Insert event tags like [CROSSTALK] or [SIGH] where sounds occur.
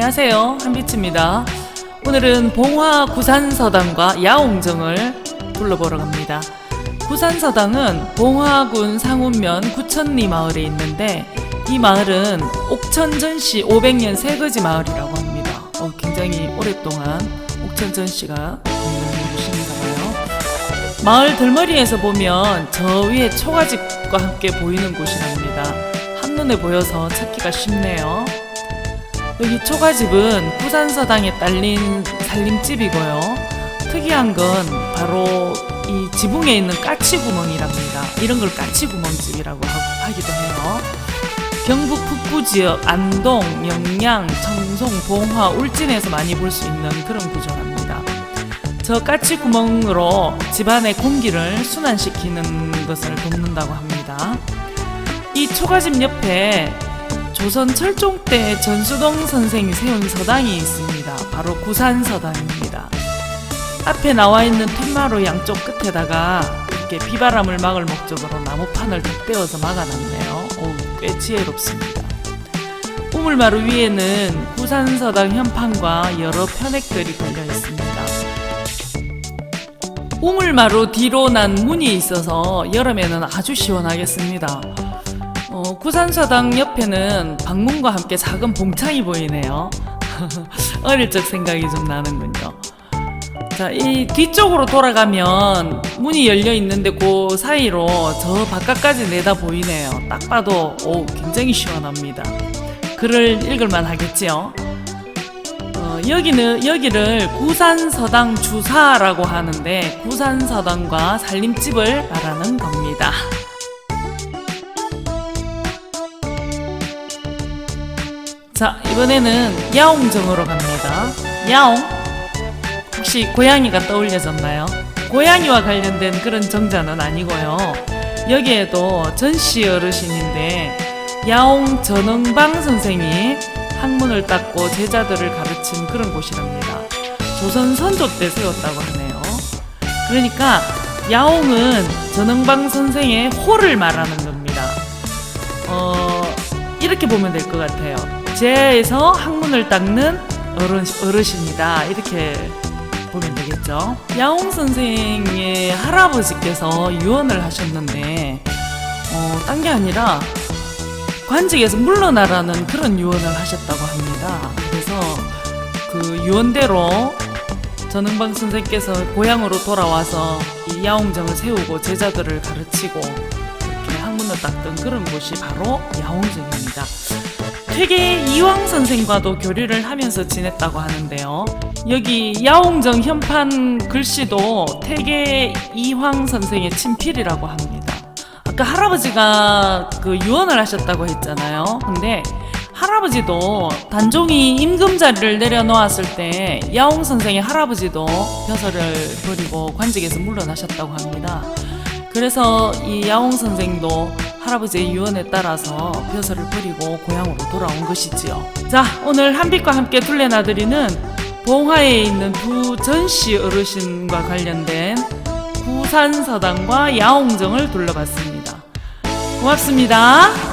안녕하세요. 한비치입니다. 오늘은 봉화 구산서당과 야옹정을 둘러보러 갑니다. 구산서당은 봉화군 상운면 구천리 마을에 있는데 이 마을은 옥천전씨 500년 새거지 마을이라고 합니다. 어, 굉장히 오랫동안 옥천전씨가 있는 곳인가 봐요. 마을 들머리에서 보면 저 위에 초가집과 함께 보이는 곳이랍니다. 한눈에 보여서 찾기가 쉽네요. 여기 초가집은 구산서당에 딸린 살림집이고요. 특이한 건 바로 이 지붕에 있는 까치구멍이랍니다. 이런 걸 까치구멍집이라고 하- 하기도 해요. 경북 북부 지역 안동, 영양, 청송, 봉화, 울진에서 많이 볼 수 있는 그런 구조랍니다. 저 까치구멍으로 집안의 공기를 순환시키는 것을 돕는다고 합니다. 이 초가집 옆에 조선 철종 때 전수동 선생이 세운 서당이 있습니다. 바로 구산서당입니다. 앞에 나와 있는 통마루 양쪽 끝에다가 이렇게 비바람을 막을 목적으로 나무판을 덧대어서 막아놨네요. 어우, 꽤 지혜롭습니다. 우물마루 위에는 구산서당 현판과 여러 편액들이 걸려 있습니다. 우물마루 뒤로 난 문이 있어서 여름에는 아주 시원하겠습니다. 어, 구산서당 옆에는 방문과 함께 작은 봉창이 보이네요. [LAUGHS] 어릴 적 생각이 좀 나는군요. 자, 이 뒤쪽으로 돌아가면 문이 열려 있는데 그 사이로 저 바깥까지 내다 보이네요. 딱 봐도 오, 굉장히 시원합니다. 글을 읽을만 하겠지요. 어, 여기는 여기를 구산서당 주사라고 하는데 구산서당과 살림집을 말하는 겁니다. [LAUGHS] 자, 이번에는 야옹정으로 갑니다. 야옹. 혹시 고양이가 떠올려졌나요? 고양이와 관련된 그런 정자는 아니고요. 여기에도 전씨 어르신인데 야옹 전흥방 선생이 학문을 닦고 제자들을 가르친 그런 곳이랍니다. 조선 선조 때 세웠다고 하네요. 그러니까 야옹은 전흥방 선생의 호를 말하는 겁니다. 어, 이렇게 보면 될 것 같아요. 제에서 학문을 닦는 어른, 어르신이다. 이렇게 보면 되겠죠. 야옹 선생의 할아버지께서 유언을 하셨는데, 어, 딴 게 아니라 관직에서 물러나라는 그런 유언을 하셨다고 합니다. 그래서 그 유언대로 전흥방 선생께서 고향으로 돌아와서 이 야옹정을 세우고 제자들을 가르치고 이렇게 학문을 닦던 그런 곳이 바로 야옹정입니다. 퇴계 이황 선생과도 교류를 하면서 지냈다고 하는데요. 여기 야옹정 현판 글씨도 퇴계 이황 선생의 친필이라고 합니다. 아까 할아버지가 그 유언을 하셨다고 했잖아요. 근데 할아버지도 단종이 임금자리를 내려놓았을 때 야옹 선생의 할아버지도 벼슬을 버리고 관직에서 물러나셨다고 합니다. 그래서 이 야옹 선생도 할아버지의 유언에 따라서 벼슬을 버리고 고향으로 돌아온 것이지요. 자, 오늘 한빛과 함께 둘레나들이는 봉화에 있는 두 전씨 어르신과 관련된 구산서당과 야옹정을 둘러봤습니다. 고맙습니다.